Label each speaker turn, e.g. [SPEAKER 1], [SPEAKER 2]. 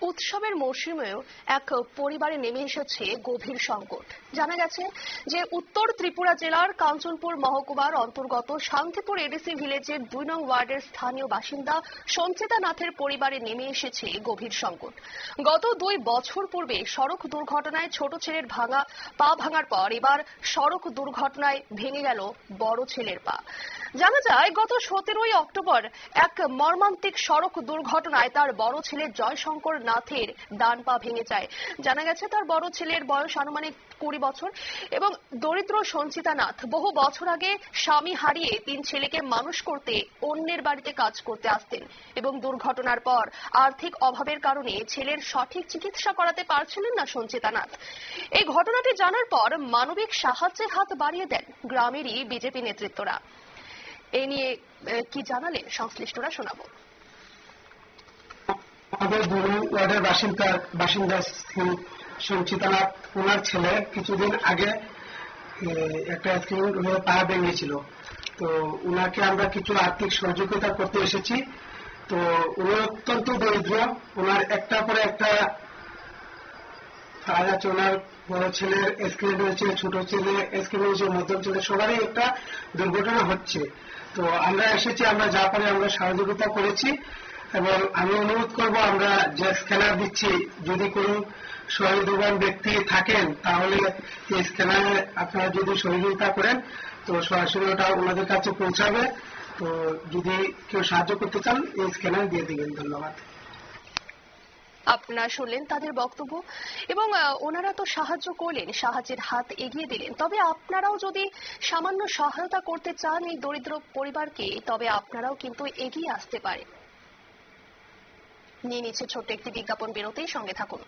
[SPEAKER 1] উৎসবের মরশুমেও এক পরিবারে নেমে এসেছে গভীর সংকট। জানা গেছে যে উত্তর ত্রিপুরা জেলার কাঞ্চনপুর মহকুমার অন্তর্গত শান্তিপুর এডিসি ভিলেজের দুই নং ওয়ার্ডের স্থানীয় বাসিন্দা সঞ্চিতা নাথের পরিবারে নেমে এসেছে গভীর সংকট। গত দুই বছর পূর্বে সড়ক দুর্ঘটনায় ছোট ছেলের ভাঙা, পা ভাঙার পর এবার সড়ক দুর্ঘটনায় ভেঙে গেল বড় ছেলের পা। জানা যায়, গত সতেরোই অক্টোবর এক মর্মান্তিক সড়ক দুর্ঘটনায় তার বড় ছেলে জয়শঙ্কর নাথের ডান পা ভেঙে যায়। জানা গেছে, তার বড় ছেলের বয়স আনুমানিক কুড়ি বছর এবং দরিদ্র সঞ্চিতা নাথ। বহু বছর আগে স্বামী হারিয়ে তিন ছেলেকে মানুষ করতে অন্যের বাড়িতে কাজ করতে আসতেন এবং দুর্ঘটনার পর আর্থিক অভাবের কারণে ছেলের সঠিক চিকিৎসা করাতে পারছিলেন না সঞ্চিতা নাথ। এই ঘটনাটি জানার পর মানবিক সাহায্যের হাত বাড়িয়ে দেন গ্রামেরই বিজেপি নেতৃত্বরা। এ নিয়ে কি জানালেন সংশ্লিষ্টরা শোনাবো।
[SPEAKER 2] আমাদের ওয়ার্ডের বাসিন্দা বাসিন্দা সঞ্চিতানাথ ওনার ছেলে কিছুদিন আগে একটা অ্যাক্সিডেন্ট পা ভেঙেছিল। তো ওনাকে আমরা কিছু আর্থিক সহযোগিতা করতে এসেছি। তো উনি অত্যন্ত দরিদ্র। ওনার একটা পরে একটা আছে ওনার বড় ছেলের স্ক্রিন হয়েছে ছোট ছেলে স্ক্রিন হয়েছে মধ্যম ছেলে, সবারই একটা দুর্ঘটনা হচ্ছে। তো আমরা এসেছি, আমরা যা পারি আমরা সহযোগিতা করেছি এবং আমি অনুরোধ করব, আমরা যে স্ক্যানার দিচ্ছি, যদি কোনো সহযোগবান ব্যক্তি থাকেন, তাহলে এই স্ক্যানারে আপনারা যদি সহযোগিতা করেন, তো সরাসরি ওটা ওনাদের কাছে পৌঁছাবে। তো যদি কেউ সাহায্য করতে চান, এই স্ক্যানার দিয়ে দিবেন, ধন্যবাদ।
[SPEAKER 1] আপনারা শুনলেন তাদের বক্তব্য এবং ওনারা তো সাহায্য করলেন, সাহায্যের হাত এগিয়ে দিলেন। তবে আপনারাও যদি সামান্য সহায়তা করতে চান এই দরিদ্র পরিবারকে, তবে আপনারাও কিন্তু এগিয়ে আসতে পারেন। নিয়ে নিচ্ছে ছোট্ট একটি বিজ্ঞাপন বেরোতেই সঙ্গে থাকুন।